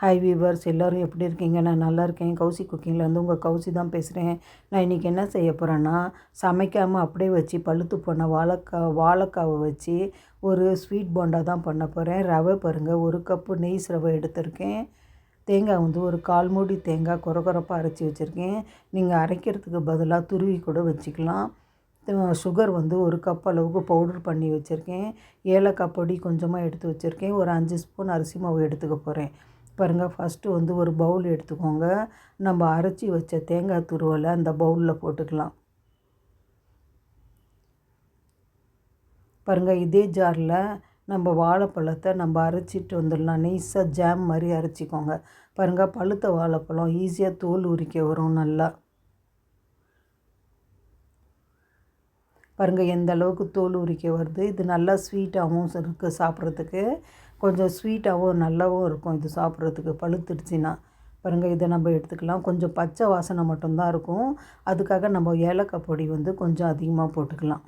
Hi viewers எல்லோரும் எப்படி இருக்கீங்க? நான் நல்லா இருக்கேன். கௌசி குக்கிங்கில் வந்து உங்கள் கௌசி தான் பேசுகிறேன் நான் இன்றைக்கி என்ன செய்ய போகிறேன்னா சமைக்காமல் அப்படியே வச்சு பழுத்து போன வாழைக்கா வாழைக்காவை வச்சு ஒரு ஸ்வீட் போண்டா தான் பண்ண போகிறேன் ரவை பாருங்கள் ஒரு கப்பு நெய் ரவை எடுத்திருக்கேன். தேங்காய் வந்து ஒரு கால் மூடி தேங்காய் குறகுறப்பாக அரைச்சி வச்சுருக்கேன். நீங்கள் அரைக்கிறதுக்கு பதிலாக துருவி கூட வச்சுக்கலாம். சுகர் வந்து ஒரு கப் அளவுக்கு பவுடர் பண்ணி வச்சுருக்கேன். ஏலக்காய் பொடி கொஞ்சமாக எடுத்து வச்சுருக்கேன். ஒரு அஞ்சு ஸ்பூன் அரிசி மாவு எடுத்துக்க போகிறேன் பாருங்கள் ஃபஸ்ட்டு வந்து ஒரு பவுல் எடுத்துக்கோங்க. நம்ம அரைச்சி வச்ச தேங்காய் துருவலை அந்த பவுலில் போட்டுக்கலாம். பாருங்கள் இதே ஜாரில் நம்ம வாழைப்பழத்தை நம்ம அரைச்சிட்டு வந்துடலாம். நெய்ஸாக ஜாம் மாதிரி அரைச்சிக்கோங்க. பாருங்கள் பழுத்த வாழைப்பழம் ஈஸியாக தோல் உரிக்க வரும் நல்லா. பாருங்கள் எந்த அளவுக்கு தோல் உரிக்க வருது. இது நல்லா ஸ்வீட்டாகவும் இருக்குது சாப்பிட்றதுக்கு. கொஞ்சம் ஸ்வீட்டாகவும் நல்லாவும் இருக்கும். இது சாப்பிட்றதுக்கு பழுத்துடுச்சின்னா பாருங்கள் இதை நம்ம எடுத்துக்கலாம். கொஞ்சம் பச்சை வாசனை மட்டும்தான் இருக்கும். அதுக்காக நம்ம ஏலக்காய் பொடி வந்து கொஞ்சம் அதிகமாக போட்டுக்கலாம்.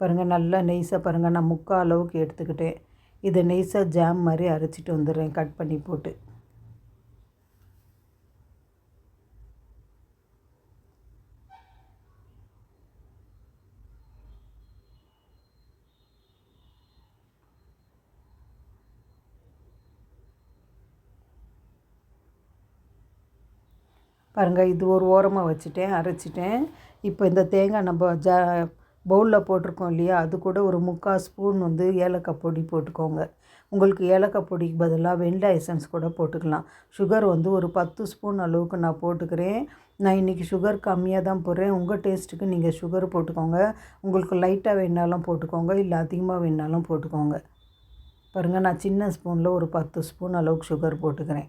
பாருங்கள் நல்லா நெய்ஸாக பாருங்கள் நான் முக்கால் அளவுக்கு எடுத்துக்கிட்டேன். இதை நெய்ஸாக ஜாம் மாதிரி அரைச்சிட்டு வந்துடுறேன். கட் பண்ணி போட்டு. பாருங்கள் இது ஒரு ஓரமாக வச்சுட்டேன் அரைச்சிட்டேன். இப்போ இந்த தேங்காய் நம்ம ஜா பவுலில் போட்டிருக்கோம் இல்லையா அது கூட ஒரு முக்கால் ஸ்பூன் வந்து ஏலக்காய் பொடி போட்டுக்கோங்க. உங்களுக்கு ஏலக்காய் பொடிக்கு பதிலாக வெண்டை எசன்ஸ் கூட போட்டுக்கலாம். சுகர் வந்து ஒரு பத்து ஸ்பூன் அளவுக்கு நான் போட்டுக்கிறேன். நான் இன்றைக்கி சுகர் கம்மியாக தான் போடுறேன். உங்கள் டேஸ்ட்டுக்கு நீங்கள் சுகர் போட்டுக்கோங்க. உங்களுக்கு லைட்டாக வேணாலும் போட்டுக்கோங்க இல்லை அதிகமாக வேணாலும் போட்டுக்கோங்க. பாருங்கள் நான் சின்ன ஸ்பூனில் ஒரு பத்து ஸ்பூன் அளவுக்கு சுகர் போட்டுக்கிறேன்.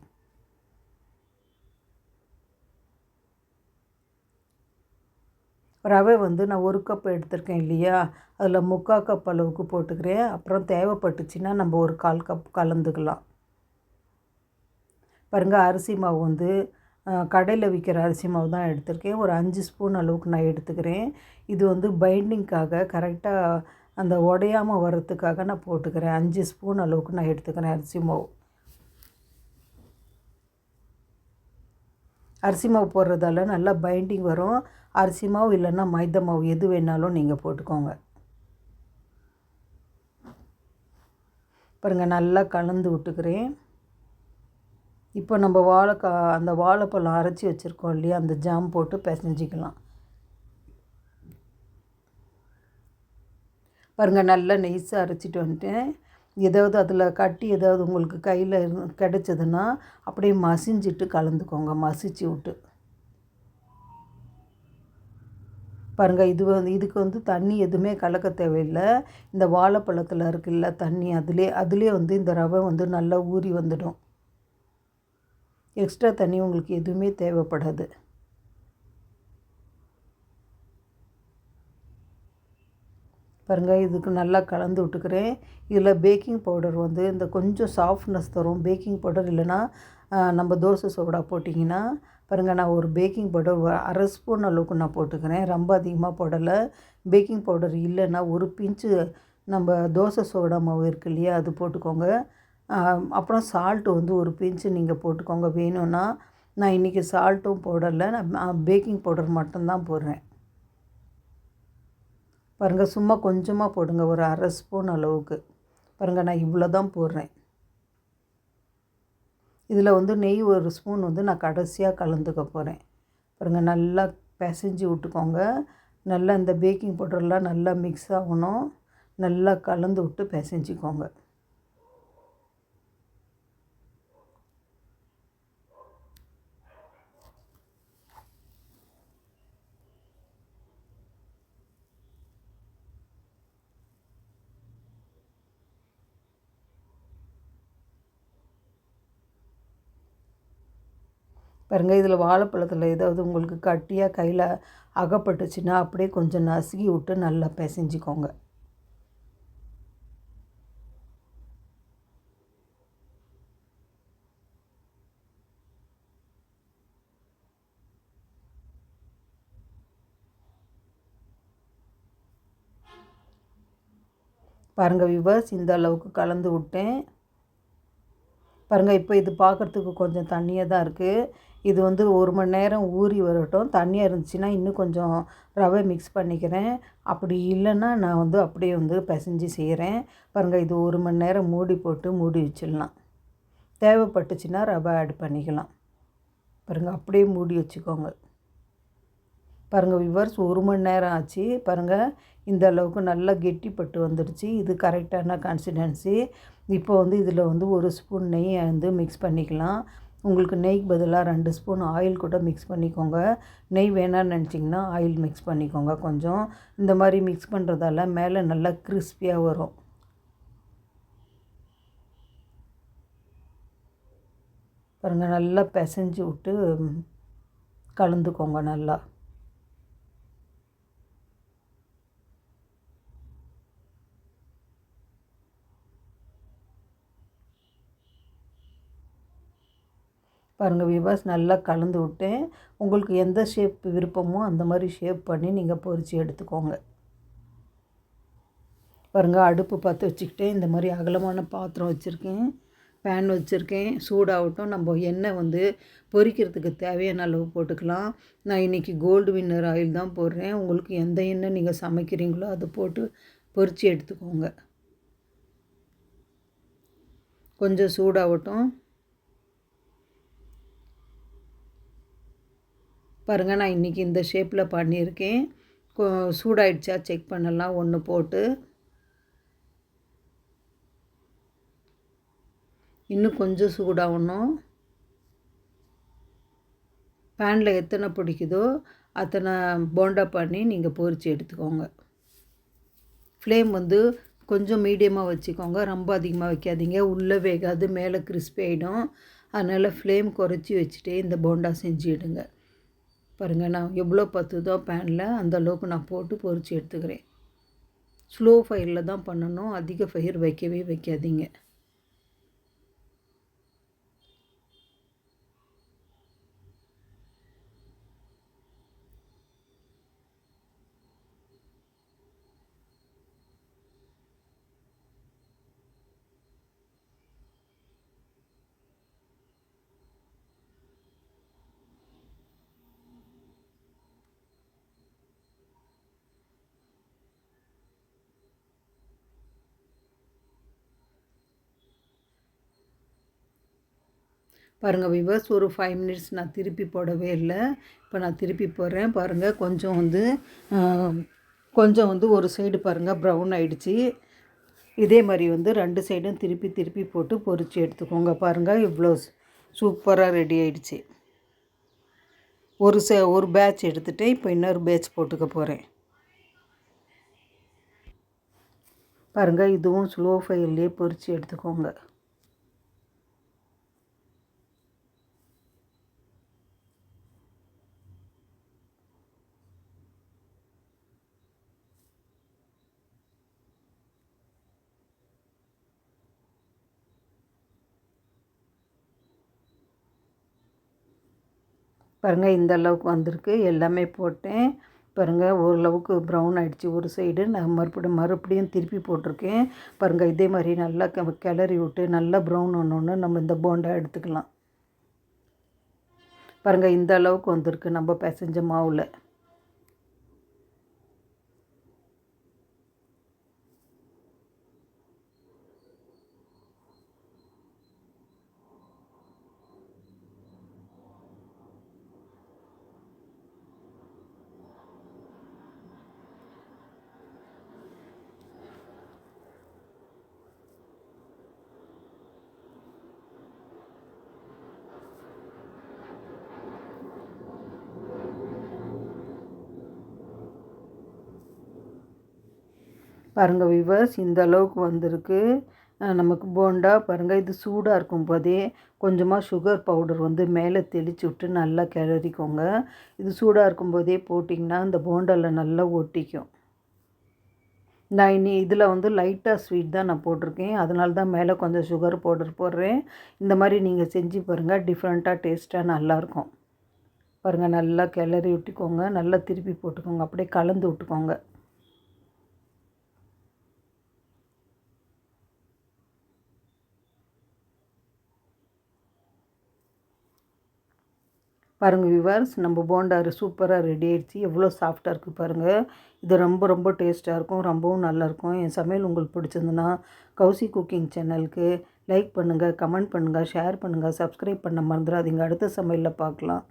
ரவை வந்து நான் ஒரு கப் எடுத்திருக்கேன் இல்லையா? அதில் முக்கால் கப் அளவுக்கு போட்டுக்கிறேன். அப்புறம் தேவைப்பட்டுச்சுன்னா நம்ம ஒரு கால் கப் கலந்துக்கலாம். பாருங்கள் அரிசி மாவு வந்து கடையில் விற்கிற அரிசி மாவு தான் எடுத்திருக்கேன். ஒரு அஞ்சு ஸ்பூன் அளவுக்கு நான் எடுத்துக்கிறேன். இது வந்து பைண்டிங்க்காக கரெக்டாக அந்த உடையாமல் வர்றதுக்காக நான் போட்டுக்கிறேன். அஞ்சு ஸ்பூன் அளவுக்கு நான் எடுத்துக்கிறேன் அரிசி மாவு. அரிசி மாவு போடுறதால நல்லா பைண்டிங் வரும். அரிசி மாவு இல்லைன்னா மைதா மாவு எது வேணாலும் நீங்கள் போட்டுக்கோங்க. பாருங்கள் நல்லா கலந்து விட்டுக்கிறேன். இப்போ நம்ம வாழைக்கா அந்த வாழைப்பழம் அரைச்சி வச்சுருக்கோம் இல்லையா அந்த ஜாம் போட்டு பிசைஞ்சிக்கலாம். பாருங்கள் நல்லா நெய்ஸாக அரைச்சிட்டு வந்துட்டேன். ஏதாவது அதில் கட்டி ஏதாவது உங்களுக்கு கையில் கிடச்சதுன்னா அப்படியே மசிஞ்சிட்டு கலந்துக்கோங்க மசிச்சு விட்டு. பாருங்கள் இது வந்து இதுக்கு வந்து தண்ணி எதுவுமே கலக்க தேவையில்லை. இந்த வாழைப்பழத்தில் இருக்குல்ல தண்ணி அதிலே அதிலே வந்து இந்த ரவை வந்து நல்லா ஊறி வந்துடும். எக்ஸ்ட்ரா தண்ணி உங்களுக்கு எதுவுமே தேவைப்படாது. பாருங்கள் இதுக்கு நல்லா கலந்து விட்டுக்கிறேன். இதில் பேக்கிங் பவுடர் வந்து இந்த கொஞ்சம் சாஃப்ட்னஸ் தரும். பேக்கிங் பவுடர் இல்லைன்னா நம்ம தோசை சோடா போட்டிங்கன்னா பாருங்கள் நான் ஒரு பேக்கிங் பவுடர் அரை ஸ்பூன் அளவுக்கு நான் போட்டுக்கிறேன். ரொம்ப அதிகமாக போடலை. பேக்கிங் பவுடர் இல்லைன்னா ஒரு பிஞ்சு நம்ம தோசை சோடா மாவு இருக்கு இல்லையா அது போட்டுக்கோங்க. அப்புறம் சால்ட்டு வந்து ஒரு பிஞ்சு நீங்கள் போட்டுக்கோங்க. வேணும்னா நான் இன்றைக்கி சால்ட்டும் போடலை நான் பேக்கிங் பவுடர் மட்டும்தான் போடுறேன். பாருங்கள் சும்மா கொஞ்சமாக போடுங்க ஒரு அரை ஸ்பூன் அளவுக்கு. பாருங்கள் நான் இவ்வளோ தான் போடுறேன். இதில் வந்து நெய் ஒரு ஸ்பூன் வந்து நான் கடைசியாக கலந்துக்க போகிறேன். பாருங்கள் நல்லா பிசைஞ்சு விட்டுக்கோங்க. நல்லா இந்த பேக்கிங் பவுடர்லாம் நல்லா மிக்ஸ் ஆகணும். நல்லா கலந்து விட்டு பிசைஞ்சிக்கோங்க. பாருங்கள் இதில் வாழைப்பழத்தில் ஏதாவது உங்களுக்கு கட்டியாக கையில் அகப்பட்டுச்சுன்னா அப்படியே கொஞ்சம் நசுக்கி விட்டு நல்லா பிசைஞ்சிக்கோங்க. பாருங்கள் விவர்ஸ் இந்த அளவுக்கு கலந்து விட்டேன். பாருங்கள் இப்போ இது பார்க்குறதுக்கு கொஞ்சம் தண்ணியாக தான் இருக்குது இது வந்து ஒரு மணி நேரம் ஊறி வரட்டும். தண்ணியாக இருந்துச்சுன்னா இன்னும் கொஞ்சம் ரவை மிக்ஸ் பண்ணிக்கிறேன். அப்படி இல்லைன்னா நான் வந்து அப்படியே வந்து பிசைஞ்சு செய்கிறேன். பாருங்கள் இது ஒரு மணி நேரம் மூடி போட்டு மூடி வச்சிடலாம். தேவைப்பட்டுச்சுன்னா ரவை ஆட் பண்ணிக்கலாம். பாருங்கள் அப்படியே மூடி வச்சுக்கோங்க. பாருங்கள் விவர்ஸ் ஒரு மணி நேரம் ஆச்சு. பாருங்கள் இந்த அளவுக்கு நல்லா கெட்டிப்பட்டு வந்துடுச்சு. இது கரெக்டான கன்சிஸ்டன்சி இப்போ வந்து இதில் வந்து ஒரு ஸ்பூன் நெய் வந்து மிக்ஸ் பண்ணிக்கலாம். உங்களுக்கு நெய்க்கு பதிலாக ரெண்டு ஸ்பூன் ஆயில் கூட மிக்ஸ் பண்ணிக்கோங்க. நெய் வேணாம்னு நினச்சிங்கன்னா ஆயில் மிக்ஸ் பண்ணிக்கோங்க கொஞ்சம். இந்த மாதிரி மிக்ஸ் பண்ணுறதால மேலே நல்லா கிறிஸ்பியாக வரும். பாருங்கள் நல்லா பிசைஞ்சு விட்டு கலந்துக்கோங்க நல்லா. பாருங்கள் விவாஸ் நல்லா கலந்து விட்டேன். உங்களுக்கு எந்த ஷேப் விருப்பமோ அந்த மாதிரி ஷேப் பண்ணி நீங்கள் பொறிச்சு எடுத்துக்கோங்க. பாருங்கள் அடுப்பு பார்த்து வச்சுக்கிட்டேன். இந்த மாதிரி அகலமான பாத்திரம் வச்சுருக்கேன். பேன் வச்சுருக்கேன். சூடாகட்டும். நம்ம எண்ணெய் வந்து பொரிக்கிறதுக்கு தேவையான அளவு போட்டுக்கலாம். நான் இன்றைக்கி கோல்டு வின்னர் ஆயில் தான் போடுறேன். உங்களுக்கு எந்த எண்ணெய் நீங்கள் சமைக்கிறீங்களோ அதை போட்டு பொரித்து எடுத்துக்கோங்க. கொஞ்சம் சூடாகட்டும். பாருங்கள் நான் இன்றைக்கி இந்த ஷேப்பில் பண்ணியிருக்கேன். சூடாயிடுச்சா? செக் பண்ணலாம். ஒன்று போட்டு. இன்னும் கொஞ்சம் சூடாகணும். பேனில் எத்தனை பிடிக்குதோ அத்தனை போண்டா பண்ணி நீங்கள் பொரித்து எடுத்துக்கோங்க. ஃப்ளேம் வந்து கொஞ்சம் மீடியமாக வச்சுக்கோங்க. ரொம்ப அதிகமாக வைக்காதீங்க. உள்ளே வேகாது மேலே கிறிஸ்பி ஆகிடும் அதனால் ஃப்ளேம் குறைச்சி வச்சுட்டே இந்த போண்டா செஞ்சுடுங்க பாருங்கள் நான் எவ்வளோ பத்துதோ பேனில் அந்த அளவுக்கு நான் போட்டு பொரித்து எடுத்துக்கிறேன். ஸ்லோ ஃபயரில் தான் பண்ணணும். அதிக ஃபயர் வைக்கவே வைக்காதீங்க. பாருங்கள் விவர்ஸ் ஒரு ஃபைவ் மினிட்ஸ் நான் திருப்பி போடவே இல்லை. இப்போ நான் திருப்பி போடுறேன். பாருங்கள் கொஞ்சம் வந்து கொஞ்சம் வந்து ஒரு சைடு பாருங்கள் ப்ரௌன் ஆகிடுச்சி இதே மாதிரி வந்து ரெண்டு சைடும் திருப்பி திருப்பி போட்டு பொறிச்சு எடுத்துக்கோங்க. பாருங்கள் இவ்வளோ சூப்பராக ரெடி ஆகிடுச்சி ஒரு சே ஒரு பேட்ச் எடுத்துகிட்டு இப்போ இன்னொரு பேட்ச் போட்டுக்க போகிறேன் பாருங்கள் இதுவும் ஸ்லோ ஃபைல்லே பொறிச்சு எடுத்துக்கோங்க. பாருங்கள் இந்த அளவுக்கு வந்திருக்கு. எல்லாமே போட்டேன். பாருங்கள் ஓரளவுக்கு ப்ரௌன் ஆகிடுச்சி ஒரு சைடு நான் மறுபடியும் மறுபடியும் திருப்பி போட்டிருக்கேன். பாருங்கள் இதே மாதிரி நல்லா கிளறி விட்டு நல்லா ப்ரௌன் ஒன்று நம்ம இந்த போண்டா எடுத்துக்கலாம். பாருங்கள் இந்த அளவுக்கு வந்திருக்கு நம்ம பிசைஞ்ச மாவில். பாருங்கள் விவர்ஸ் இந்த அளவுக்கு வந்திருக்கு. நமக்கு போண்டா பாருங்கள் இது சூடாக இருக்கும் போதே கொஞ்சமாக சுகர் பவுடர் வந்து மேலே தெளித்து விட்டு நல்லா கிளறிக்கோங்க. இது சூடாக இருக்கும் போதே போட்டிங்கன்னா இந்த போண்டாவில் நல்லா ஒட்டிக்கும். நான் இனி இதில் வந்து லைட்டாக ஸ்வீட் தான் நான் போட்டிருக்கேன். அதனால தான் மேலே கொஞ்சம் சுகர் பவுடர் போடுறேன். இந்த மாதிரி நீங்கள் செஞ்சு பாருங்கள் டிஃப்ரெண்ட்டாக டேஸ்ட்டாக நல்லாயிருக்கும் பாருங்கள் நல்லா கிளறி விட்டுக்கோங்க நல்லா திருப்பி போட்டுக்கோங்க அப்படியே கலந்து விட்டுக்கோங்க. பாருங்கள் விவர்ஸ் நம்ம போண்டா சூப்பராக ரெடி ஆயிடுச்சு. எவ்வளோ சாஃப்டாக இருக்குது பாருங்கள் இது ரொம்ப ரொம்ப டேஸ்ட்டாக இருக்கும். ரொம்பவும் நல்லாயிருக்கும் என் சமையல் உங்களுக்கு பிடிச்சிருந்துன்னா கௌசி குக்கிங் சேனலுக்கு லைக் பண்ணுங்கள் கமெண்ட் பண்ணுங்கள் ஷேர் பண்ணுங்கள் சப்ஸ்கிரைப் பண்ண மறந்துடாதீங்க. அடுத்த சமையலில் பார்க்கலாம்